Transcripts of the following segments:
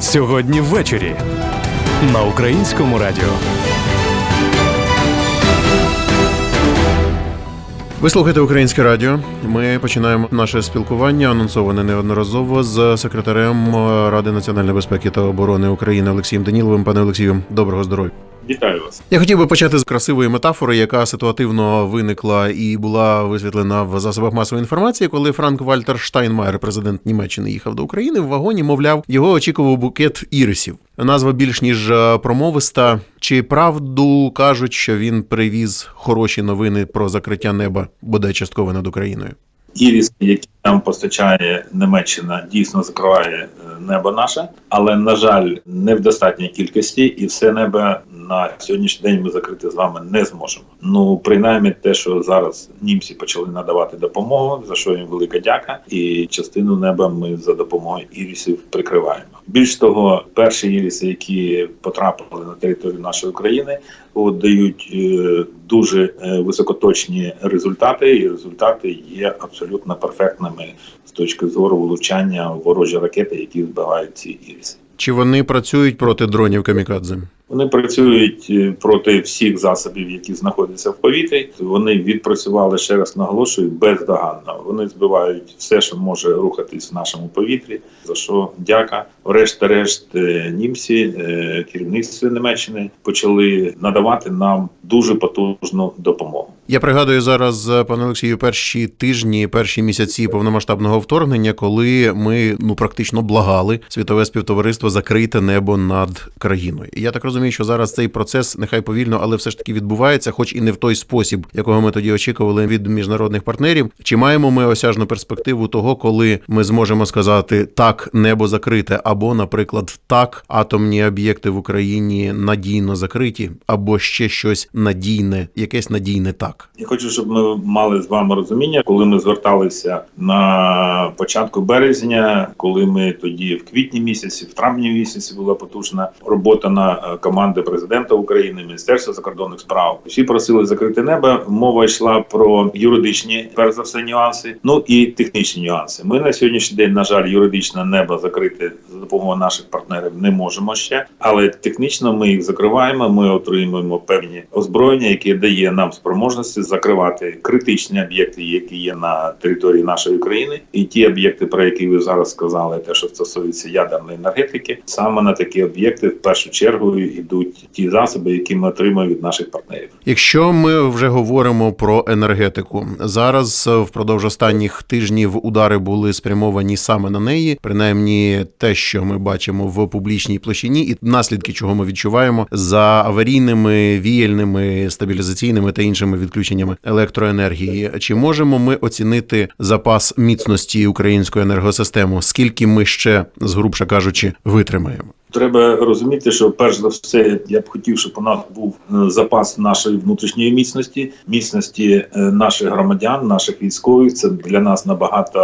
Сьогодні ввечері на українському радіо. Ви слухаєте українське радіо. Ми починаємо наше спілкування, анонсоване неодноразово з секретарем е, Ради національної безпеки та оборони України Олексієм Даніловим. Пане Олексію, доброго здоров'я. Вітаю вас. Я хотів би почати з красивої метафори, яка ситуативно виникла і була висвітлена в засобах масової інформації, коли Франк Вальтер Штайнмаєр, президент Німеччини, їхав до України в вагоні, мовляв, його очікував букет ірисів. Назва більш ніж е, промовиста. Чи правду кажуть, що він привіз хороші новини про закриття неба, бодай частково над Україною? Іріс, які нам постачає Німеччина, дійсно закриває е, небо наше, але на жаль, не в достатній кількості, і все небо на сьогоднішній день ми закрити з вами не зможемо. Ну принаймні, те, що зараз німці почали надавати допомогу, за що їм велика дяка, і частину неба ми за допомогою ірісів прикриваємо. Більш того, перші іріси, які потрапили на територію нашої країни, дають е, дуже е, високоточні результати, і результати є абсолютно перфектними з точки зору влучання ворожі ракети, які збивають ці іріси. Чи вони працюють проти дронів камікадзе? Вони працюють е, проти всіх засобів, які знаходяться в повітрі. Вони відпрацювали ще раз наголошую бездоганно. Вони збивають все, що може рухатись в нашому повітрі. За що дяка. Врешті-решт, е, німці, е, керівництво Німеччини почали надавати нам дуже потужну допомогу. Я пригадую зараз, пане Олексію, перші тижні, перші місяці повномасштабного вторгнення, коли ми ну практично благали світове співтовариство закрити небо над країною. Я так розумію, що зараз цей процес нехай повільно, але все ж таки відбувається, хоч і не в той спосіб, якого ми тоді очікували від міжнародних партнерів. Чи маємо ми осяжну перспективу того, коли ми зможемо сказати так, небо закрите, або, наприклад, так, атомні об'єкти в Україні надійно закриті, або ще щось надійне, якесь надійне так. Я хочу, щоб ми мали з вами розуміння, коли ми зверталися на початку березня, коли ми тоді в квітні місяці, в травні місяці була потужна робота на е, команди президента України, Міністерства закордонних справ. Всі просили закрити небо. Мова йшла про юридичні, перш за все, нюанси, ну і технічні нюанси. Ми на сьогоднішній день, на жаль, юридичне небо закрити за допомогою наших партнерів не можемо ще, але технічно ми їх закриваємо. Ми отримуємо певні озброєння, яке дає нам спроможності закривати критичні об'єкти, які є на території нашої країни, і ті об'єкти, про які ви зараз сказали, те, що стосується ядерної енергетики, саме на такі об'єкти в першу чергу йдуть ті засоби, які ми отримуємо від наших партнерів. Якщо ми вже говоримо про енергетику, зараз е, впродовж останніх тижнів удари були спрямовані саме на неї, принаймні те, що ми бачимо в публічній площині, і наслідки, чого ми відчуваємо за аварійними, віяльними, стабілізаційними та іншими відключеннями електроенергії. Чи можемо ми оцінити запас міцності української енергосистеми? Скільки ми ще, згрубше кажучи, витримаємо? Треба розуміти, що перш за все я б хотів, щоб у нас був е, запас нашої внутрішньої міцності, міцності е, наших громадян, наших військових. Це для нас набагато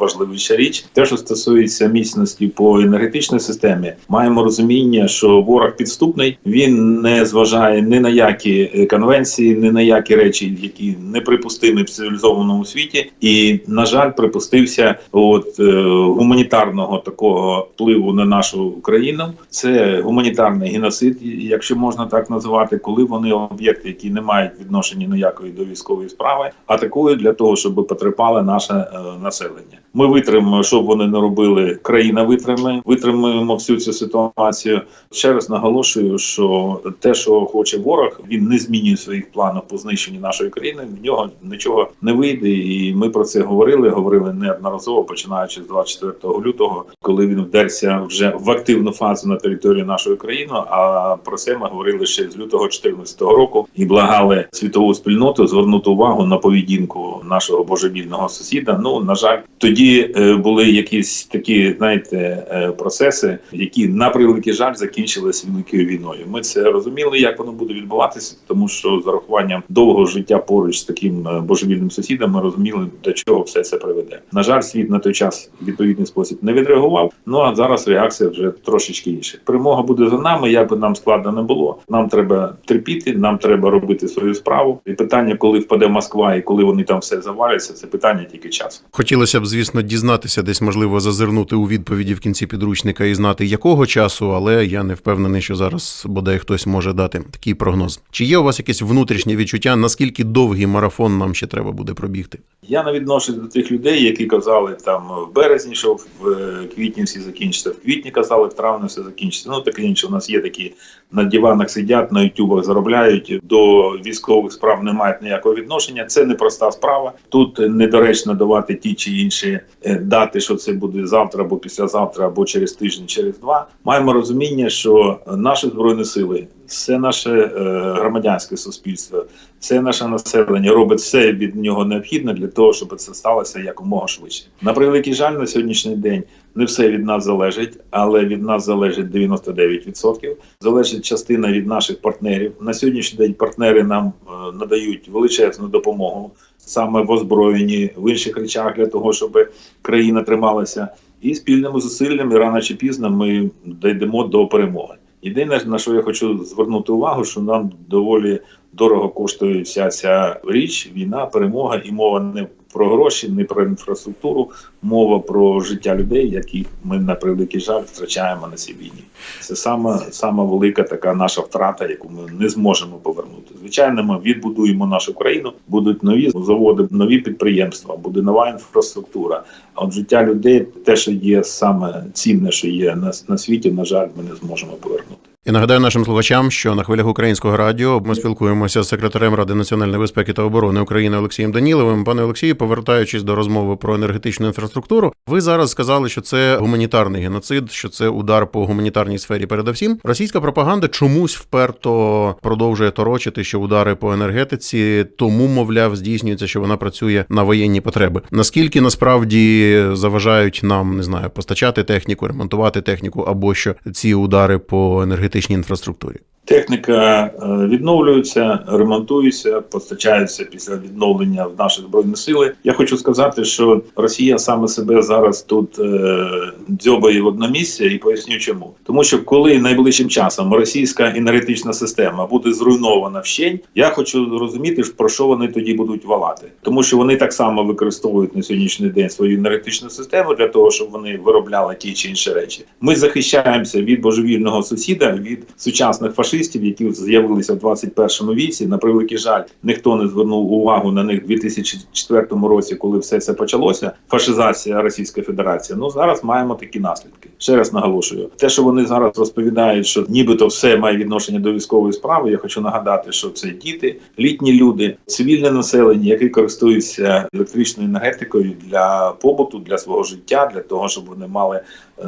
важливіша річ. Те, що стосується міцності по енергетичній системі, маємо розуміння, що ворог підступний, він не зважає ні на які е, конвенції, ні на які речі, які неприпустимі в цивілізованому світі, і на жаль, припустився от е, гуманітарного такого впливу на нашу Україну. Це гуманітарний геноцид, якщо можна так називати, коли вони об'єкти, які не мають відношення ніякої до військової справи, атакують для того, щоб потерпало наше е, населення. Ми витримаємо, щоб вони не робили. Країна витримає, витримуємо всю цю ситуацію. Ще раз наголошую, що те, що хоче ворог, він не змінює своїх планів по знищенню нашої країни. В нього нічого не вийде, і ми про це говорили. Говорили неодноразово, починаючи з 24 лютого, коли він вдерся вже в активну фазу на територію нашої країни. А про це ми говорили ще з лютого 2014 року і благали світову спільноту звернути увагу на поведінку нашого божевільного сусіда. Ну на жаль, тоді е, були якісь такі, знаєте, е, процеси, які на превеликий жаль закінчились великою війною. Ми це розуміли, як воно буде відбуватися, тому що з урахуванням довгого життя поруч з таким е, божевільним сусідом ми розуміли, до чого все це приведе. На жаль, світ на той час відповідний спосіб не відреагував. Ну а зараз реакція вже трошечки інше. Перемога буде за нами, як би нам складно не було. Нам треба терпіти, нам треба робити свою справу. І питання, коли впаде Москва і коли вони там все заваляться, це питання тільки часу. Хотілося б, звісно, дізнатися, десь можливо зазирнути у відповіді в кінці підручника і знати якого часу, але я не впевнений, що зараз бодай хтось може дати такий прогноз. Чи є у вас якесь внутрішнє відчуття, наскільки довгий марафон нам ще треба буде пробігти? Я не відношусь до тих людей, які казали там в березні, що в е, квітні всі закінчиться, в квітні казали, в травні все закінчиться. Ну таке інше. У нас є такі на диванах сидять, на ютубах заробляють. До військових справ не мають ніякого відношення. Це непроста справа. Тут недоречно давати ті чи інші е, дати, що це буде завтра або післязавтра, або через тиждень, через два. Маємо розуміння, що наші збройні сили, все наше е, громадянське суспільство, все наше населення робить все від нього необхідне для того, щоб це сталося якомога швидше. На превеликий жаль, на сьогоднішній день не все від нас залежить, але від нас залежить 99%. Залежить частина від наших партнерів. На сьогоднішній день партнери нам е, надають величезну допомогу саме в озброєнні, в інших речах для того, щоб країна трималася. І спільними зусиллями рано чи пізно ми дійдемо до перемоги. Єдине, на що я хочу звернути увагу, що нам доволі дорого коштує вся ця річ, війна, перемога, і мова не про гроші, не про інфраструктуру, мова про життя людей, яких ми на превеликий жаль втрачаємо на цій війні. Це сама, сама велика така наша втрата, яку ми не зможемо повернути. Звичайно, ми відбудуємо нашу країну, будуть нові заводи, нові підприємства, буде нова інфраструктура. А от життя людей, те, що є саме цінне, що є на, на світі, на жаль, ми не зможемо повернути. І нагадаю нашим слухачам, що на хвилях українського радіо ми спілкуємося з секретарем Ради національної безпеки та оборони України Олексієм Даніловим. Пане Олексію, повертаючись до розмови про енергетичну інфраструктуру, ви зараз сказали, що це гуманітарний геноцид, що це удар по гуманітарній сфері. Передовсім російська пропаганда чомусь вперто продовжує торочити, що удари по енергетиці тому, мовляв, здійснюється, що вона працює на воєнні потреби. Наскільки насправді заважають нам не знаю, постачати техніку, ремонтувати техніку або що ці удари по енергетичній інфраструктурі? Техніка е, відновлюється, ремонтується, постачається після відновлення в наші збройні сили. Я хочу сказати, що Росія саме себе зараз тут е, дзьобає в одно місце, і поясню чому. Тому що коли найближчим часом російська енергетична система буде зруйнована вщень, я хочу розуміти, про що вони тоді будуть валати, тому що вони так само використовують на сьогоднішній день свою енергетичну систему для того, щоб вони виробляли ті чи інші речі. Ми захищаємося від божевільного сусіда, від сучасних фашистів, які з'явилися в 21 віці. На превеликий жаль, ніхто не звернув увагу на них у 2004 році, коли все це почалося. Фашизація Російської Федерації. Ну зараз маємо такі наслідки. Ще раз наголошую, те, що вони зараз розповідають, що нібито все має відношення до військової справи. Я хочу нагадати, що це діти, літні люди, цивільне населення, які користуються електричною енергетикою для побуту, для свого життя, для того, щоб вони мали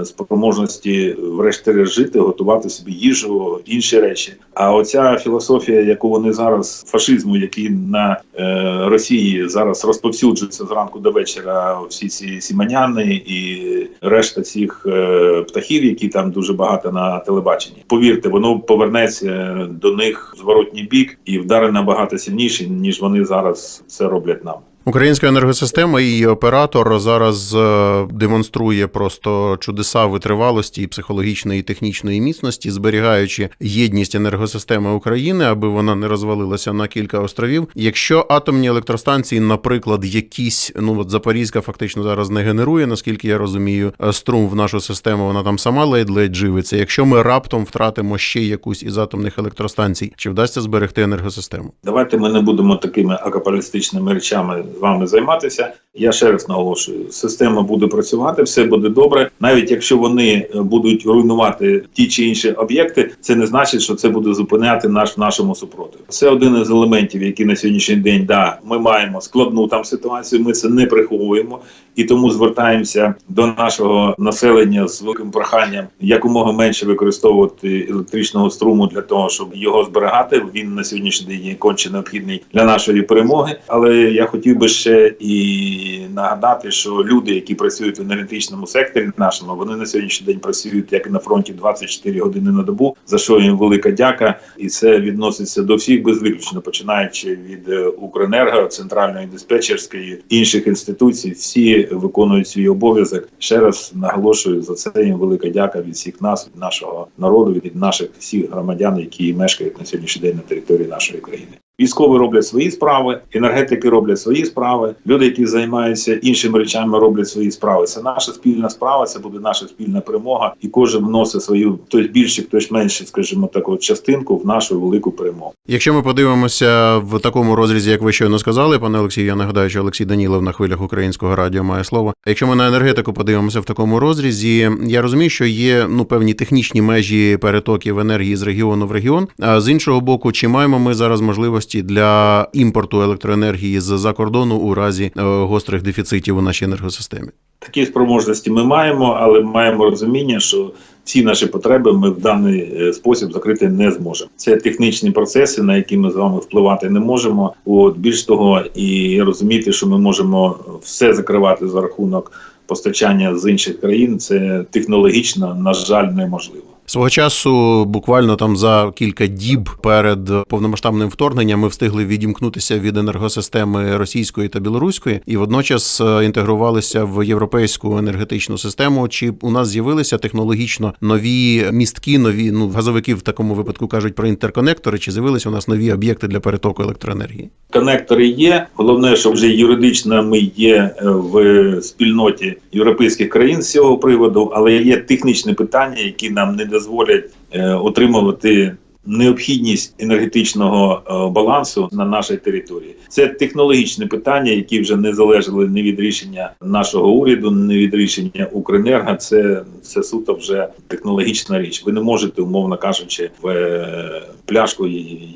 спроможності врешті-решт жити, готувати собі їжу, інші речі. А оця філософія, яку вони зараз фашизму, який на е, Росії зараз розповсюджується зранку до вечора, всі ці сіманяни і решта цих е, птахів, які там дуже багато на телебаченні. Повірте, воно повернеться до них в зворотній бік і вдари набагато сильніші, ніж вони зараз це роблять нам. Українська енергосистема і її оператор зараз е, демонструє просто чудеса витривалості і психологічної і технічної міцності, зберігаючи єдність енергосистеми України, аби вона не розвалилася на кілька островів. Якщо атомні електростанції, наприклад, якісь ну от Запорізька фактично зараз не генерує, наскільки я розумію, е, струм в нашу систему, вона там сама ледь-ледь живиться. Якщо ми раптом втратимо ще якусь із атомних електростанцій, чи вдасться зберегти енергосистему? Давайте ми не будемо такими акапалістичними речами вами займатися. Я ще раз наголошую: система буде працювати, все буде добре. Навіть якщо вони е, будуть руйнувати ті чи інші об'єкти, це не значить, що це буде зупиняти наш нашому супротиві. Це один із елементів, які на сьогоднішній день да ми маємо складну там ситуацію. Ми це не приховуємо і тому звертаємося до нашого населення з великим проханням якомога менше використовувати електричного струму для того, щоб його зберігати. Він на сьогоднішній день є конче необхідний для нашої перемоги. Але я хотів би би ще і нагадати, що люди, які працюють в енергетичному секторі нашому, вони на сьогоднішній день працюють як на фронті 24 години на добу, за що їм велика дяка, і це відноситься до всіх безвиключно, починаючи від е, Укренерго, центральної диспетчерської інших інституцій. Всі виконують свій обов'язок. Ще раз наголошую за це їм велика дяка від всіх нас, від нашого народу, від наших всіх громадян, які мешкають на сьогоднішній день на території нашої країни. Військові роблять свої справи, енергетики роблять свої справи. Люди, які займаються іншими речами, роблять свої справи. Це наша спільна справа, це буде наша спільна перемога, і кожен вносить свою хтось більше, хтось менше, скажімо так, от частинку в нашу велику перемогу. Якщо ми подивимося в такому розрізі, як ви щойно сказали, пане Олексію, я нагадаю, що Олексій Данілов на хвилях українського радіо має слово. Якщо ми на енергетику подивимося в такому розрізі, я розумію, що є ну певні технічні межі перетоків енергії з регіону в регіон. А з іншого боку, чи маємо ми зараз можливості для імпорту електроенергії з-за кордону у разі е, гострих дефіцитів у нашій енергосистемі? Такі спроможності ми маємо, але маємо розуміння, що всі наші потреби ми в даний е, спосіб закрити не зможемо. Це технічні процеси, на які ми з вами впливати не можемо. От більш того, і розуміти, що ми можемо все закривати за рахунок постачання з інших країн. Це технологічно, на жаль, неможливо. Свого часу, буквально там за кілька діб перед повномасштабним вторгненням, ми встигли відімкнутися від енергосистеми російської та білоруської і водночас е, інтегрувалися в європейську енергетичну систему. Чи у нас з'явилися технологічно нові містки, нові ну газовики в такому випадку кажуть про інтерконектори? Чи з'явилися у нас нові об'єкти для перетоку електроенергії? Конектори є. Головне, що вже юридично ми є е, в спільноті європейських країн з цього приводу, але є технічні питання, які нам не дозволять е, отримувати. Необхідність енергетичного е, балансу на нашій території це технологічне питання, які вже не залежали не від рішення нашого уряду, не від рішення Укренерго. Це, це суто вже технологічна річ. Ви не можете, умовно кажучи, в е, пляшку,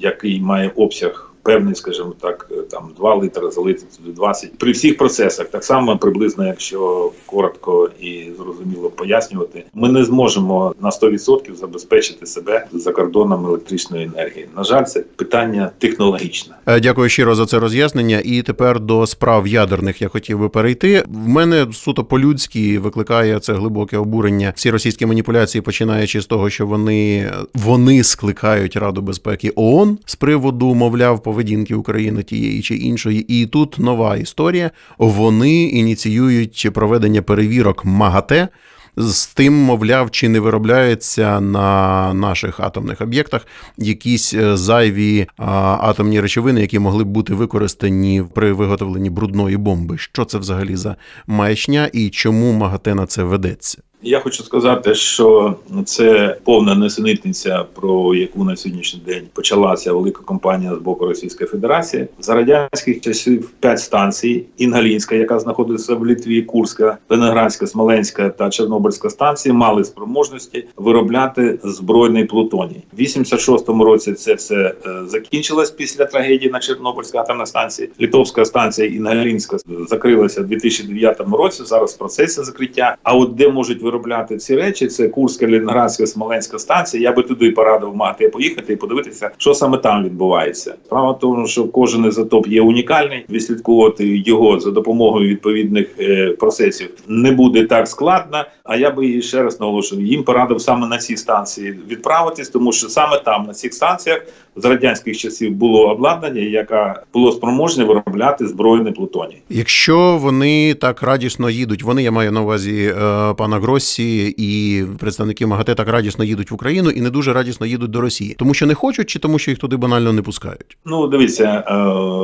який має обсяг. Певний, скажімо так, там 2 літри залити туди 20. При всіх процесах, так само приблизно, якщо коротко і зрозуміло пояснювати, ми не зможемо на 100% забезпечити себе за кордоном електричної енергії. На жаль, це питання технологічне. Е, Дякую щиро за це роз'яснення. І тепер до справ ядерних я хотів би перейти. В мене суто по-людськи викликає це глибоке обурення. Всі російські маніпуляції, починаючи з того, що вони, вони скликають Раду безпеки ООН з приводу, мовляв, поведінки України тієї чи іншої. І тут нова історія. Вони ініціюють проведення перевірок МАГАТЕ. З тим, мовляв, чи не виробляються на наших атомних об'єктах якісь е, зайві атомні речовини, які могли б бути використані при виготовленні брудної бомби. Що це взагалі за маячня і чому МАГАТЕ на це ведеться? Я хочу сказати, що це повна несенітниця, про яку на сьогоднішній день почалася велика кампанія з боку Російської Федерації. За радянських часів п'ять станцій: Інгалінська, яка знаходиться в Літві, Курська, Ленінградська, Смоленська та Чорнобильська станції, мали спроможності виробляти збройний плутоній. В 86-му році це все е, закінчилось після трагедії на Чорнобильській атомній станції. Літовська станція Інгалінська закрилася в 2009 році. Зараз в процесі закриття. А от де можуть виробляти ці речі, це Курська, Ленінградська, Смоленська станція. Я би туди порадив мати поїхати і подивитися, що саме там відбувається. Справа в тому, що кожен ізотоп є унікальний. Відслідковувати його за допомогою відповідних е, процесів не буде так складно. А я би ще раз наголошую, їм порадив саме на ці станції відправитись, тому що саме там на цих станціях з радянських часів було обладнання, яке було спроможне виробляти збройний плутоній. Якщо вони так радісно їдуть, вони я маю на увазі е, пана Гроссі і представники МАГАТЕ так радісно їдуть в Україну і не дуже радісно їдуть до Росії, тому що не хочуть, чи тому, що їх туди банально не пускають. Ну, дивіться, е,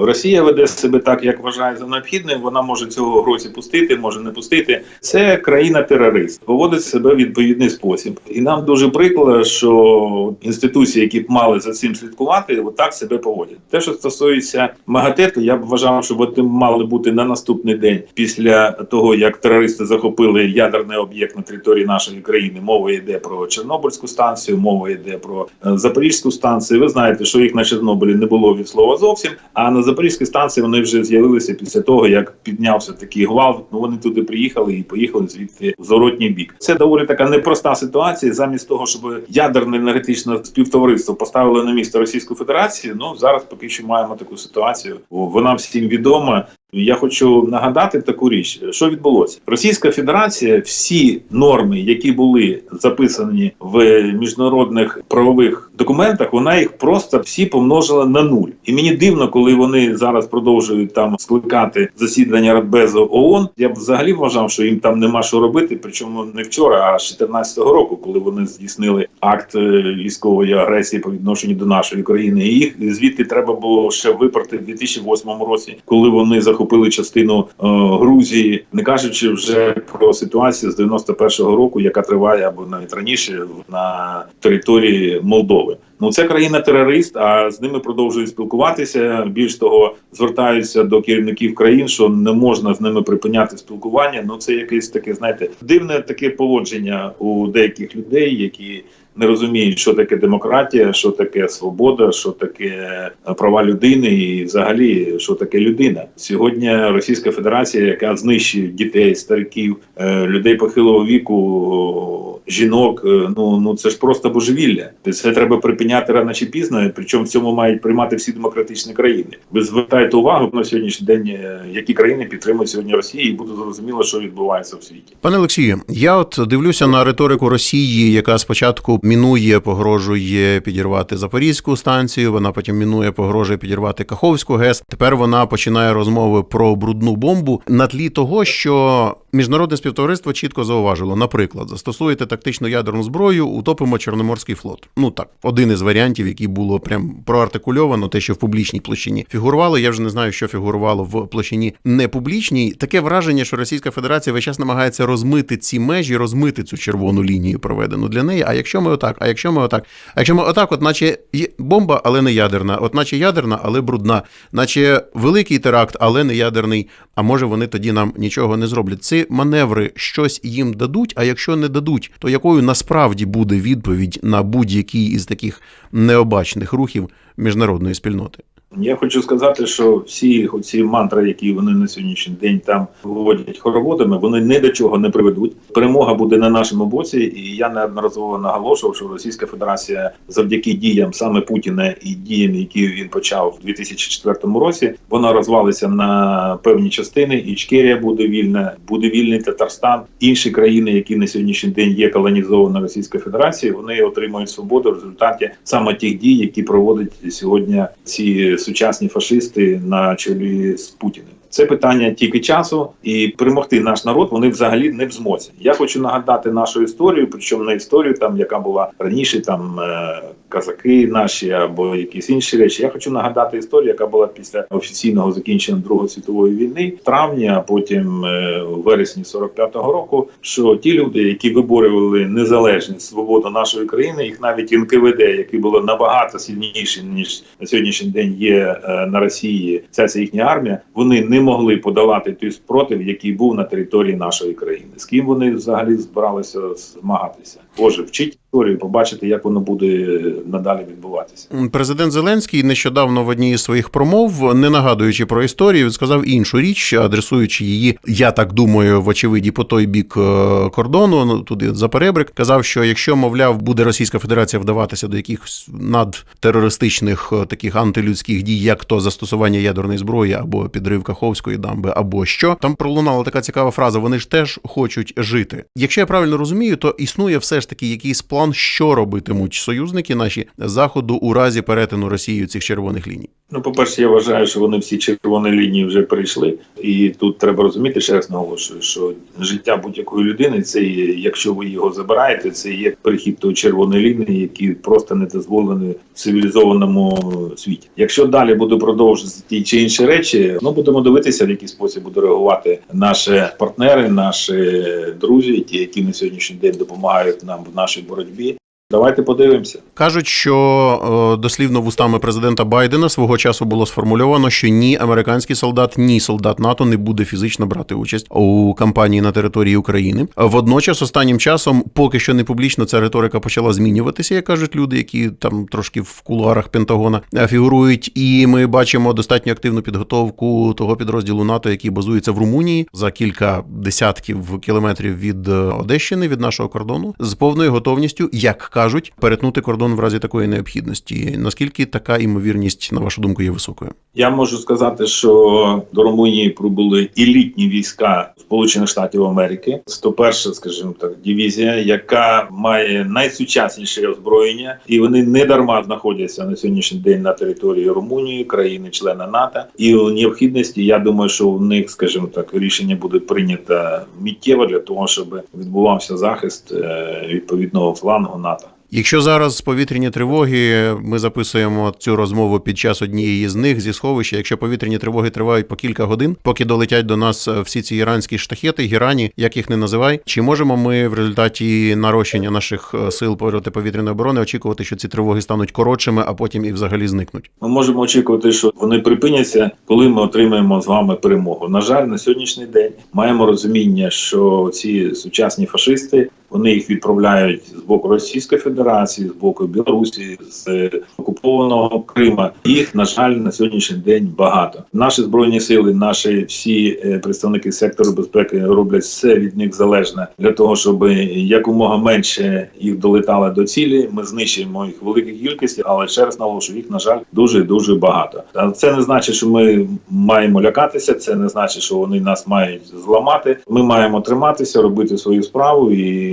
Росія веде себе так, як вважає за необхідним. Вона може цього грозі пустити, може не пустити. Це країна-терорист, поводить себе в відповідний спосіб. І нам дуже прикро, що інституції, які б мали за цим слідкувати, отак себе поводять. Те, що стосується МАГАТЕ, то я б вважав, що вони мали бути на наступний день після того, як терористи захопили ядерний об'єкт на території нашої країни. Мова йде про Чорнобильську станцію, мова йде про е, Запорізьку станцію. Ви знаєте, що їх на Чорнобилі не було від слова зовсім. А на Запорізькій станції вони вже з'явилися після того, як піднявся такий гвалт. Ну вони туди приїхали і поїхали звідти в зворотній бік. Це доволі така непроста ситуація. Замість того, щоб ядерне енергетичне співтовариство поставило на місце Російську Федерацію. Ну зараз поки що маємо таку ситуацію. Вона всім відома. Я хочу нагадати таку річ, що відбулося. Російська Федерація всі норми, які були записані в міжнародних правових документах, вона їх просто всі помножила на нуль. І мені дивно, коли вони зараз продовжують там скликати засідання Радбезу ООН. Я б взагалі вважав, що їм там нема що робити. Причому не вчора, а з 14-го року, коли вони здійснили акт е, військової агресії по відношенню до нашої країни. І їх звідти треба було ще випрати в 2008 році, коли вони захопили частину е, Грузії, не кажучи вже про ситуацію з 91-го року, яка триває або навіть раніше на території Молдови. Ну це країна-терорист, а з ними продовжують спілкуватися. Більш того, звертаються до керівників країн, що не можна з ними припиняти спілкування. Ну це якесь таке, знаєте, дивне таке поводження у деяких людей, які не розуміють, що таке демократія, що таке свобода, що таке права людини, і взагалі що таке людина. Сьогодні Російська Федерація, яка знищує дітей, стариків, е, людей похилого віку, жінок. е, Ну ну це ж просто божевілля. Це треба припиняти рано чи пізно. Причому в цьому мають приймати всі демократичні країни. Ви звертаєте увагу на сьогоднішній день, е, які країни підтримують сьогодні Росію, і буде зрозуміло, що відбувається в світі. Пане Олексію, я от дивлюся на риторику Росії, яка спочатку мінує, погрожує підірвати Запорізьку станцію. Вона потім мінує, погрожує підірвати Каховську ГЕС. Тепер вона починає розмови про брудну бомбу на тлі того, що міжнародне співтовариство чітко зауважило. Наприклад, застосуєте тактичну ядерну зброю, утопимо Чорноморський флот. Ну так, один із варіантів, який було прям проартикульовано, те, що в публічній площині фігурувало. Я вже не знаю, що фігурувало в площині непублічній. Таке враження, що Російська Федерація весь час намагається розмити ці межі, розмити цю червону лінію, проведену для неї. А якщо ми отак, а якщо ми отак, а якщо ми отак, от наче є бомба, але не ядерна, от наче ядерна, але брудна, наче великий теракт, але не ядерний. А може вони тоді нам нічого не зроблять. Маневри щось їм дадуть. А якщо не дадуть, то якою насправді буде відповідь на будь-який із таких необачних рухів міжнародної спільноти? Я хочу сказати, що всі ці мантри, які вони на сьогоднішній день там виводять хороводами, вони ні до чого не приведуть. Перемога буде на нашому боці, і я неодноразово наголошував, що Російська Федерація завдяки діям саме Путіна і діям, які він почав в 2004 році, вона розвалиться на певні частини. Ічкерія буде вільна, буде вільний Татарстан. Інші країни, які на сьогоднішній день є колонізовані Російською Федерацією, вони отримують свободу в результаті саме тих дій, які проводять сьогодні ці сучасні фашисти на чолі з Путіним. Це питання тільки часу, і перемогти наш народ вони взагалі не в змозі. Я хочу нагадати нашу історію, причому не історію, там яка була раніше, там е, казаки наші або якісь інші речі. Я хочу нагадати історію, яка була після офіційного закінчення Другої світової війни, в травні, а потім е, в вересні 45-го року. Що ті люди, які виборювали незалежність, свободу нашої країни, їх навіть НКВД, які було набагато сильніші ніж на сьогоднішній день є е, на Росії, ця ця їхня армія, вони не могли подолати той спротив, який був на території нашої країни. З ким вони взагалі збиралися змагатися? Боже, вчіть історію, побачите, як воно буде надалі відбуватися. Президент Зеленський нещодавно в одній із своїх промов, не нагадуючи про історію, сказав іншу річ, адресуючи її, я так думаю, в очевиді по той бік е, кордону, ну туди за перебрик, казав, що якщо, мовляв, буде Російська Федерація вдаватися до якихось надтерористичних е, таких антилюдських дій, як то застосування ядерної зброї або підрив Каховської дамби, або що там пролунала така цікава фраза. Вони ж теж хочуть жити. Якщо я правильно розумію, то існує все ж таки якийсь план, що робитимуть союзники наші заходу у разі перетину Росією цих червоних ліній. Ну, по-перше, я вважаю, що вони всі червоні лінії вже перейшли, і тут треба розуміти, ще раз наголошую, що життя будь-якої людини це є, якщо ви його забираєте, це є перехід до червоної лінії, які просто не дозволені в цивілізованому світі. Якщо далі буде продовжуватися ті чи інші речі, ну будемо дивитися, в який спосіб буде реагувати наші партнери, наші друзі, ті, які на сьогоднішній день допомагають нам в нашій боротьбі. Давайте подивимося. Кажуть, що е, дослівно вустами президента Байдена свого часу було сформульовано, що ні американський солдат, ні солдат НАТО не буде фізично брати участь у кампанії на території України. Водночас, останнім часом, поки що не публічно, ця риторика почала змінюватися, як кажуть люди, які там трошки в кулуарах Пентагона е, фігурують. І ми бачимо достатньо активну підготовку того підрозділу НАТО, який базується в Румунії за кілька десятків кілометрів від е, Одещини, від нашого кордону, з повною готовністю, як кажуть, перетнути кордон в разі такої необхідності. Наскільки така імовірність, на вашу думку, є високою? Я можу сказати, що до Румунії прибули елітні війська Сполучених Штатів Америки. 101, скажімо так, дивізія, яка має найсучасніше озброєння, і вони не дарма знаходяться на сьогоднішній день на території Румунії, країни-члена НАТО. І у необхідності, я думаю, що в них, скажімо так, рішення буде прийнято миттєво для того, щоб відбувався захист е, відповідного флангу НАТО. Якщо зараз повітряні тривоги, ми записуємо цю розмову під час однієї з них зі сховища. Якщо повітряні тривоги тривають по кілька годин, поки долетять до нас е, всі ці іранські штахети, гірані, як їх не називай, чи можемо ми в результаті нарощення наших е, сил протиповітряної оборони очікувати, що ці тривоги стануть коротшими, а потім і взагалі зникнуть? Ми можемо очікувати, що вони припиняться, коли ми отримаємо з вами перемогу. На жаль, на сьогоднішній день маємо розуміння, що ці сучасні фашисти вони їх відправляють з боку Російської Федерації, з боку Білорусі, з окупованого Крима. Їх на жаль на сьогоднішній день багато. Наші збройні сили, наші всі е, представники сектору безпеки роблять все від них залежне для того, щоб якомога менше їх долетало до цілі. Ми знищуємо їх в великій кількості, але ще раз наголошую, їх на жаль дуже дуже багато. Це не значить, що ми маємо лякатися. Це не значить, що вони нас мають зламати. Ми маємо триматися, робити свою справу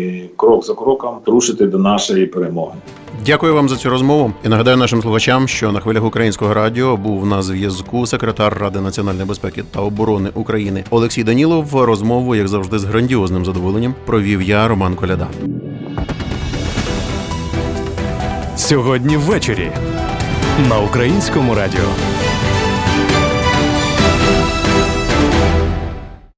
і крок за кроком рушити до нашої перемоги. Дякую вам за цю розмову. І нагадаю нашим слухачам, що на хвилях українського радіо був на зв'язку секретар Ради національної безпеки та оборони України Олексій Данілов. Розмову, як завжди, з грандіозним задоволенням провів я, Роман Коляда. Сьогодні ввечері на українському радіо.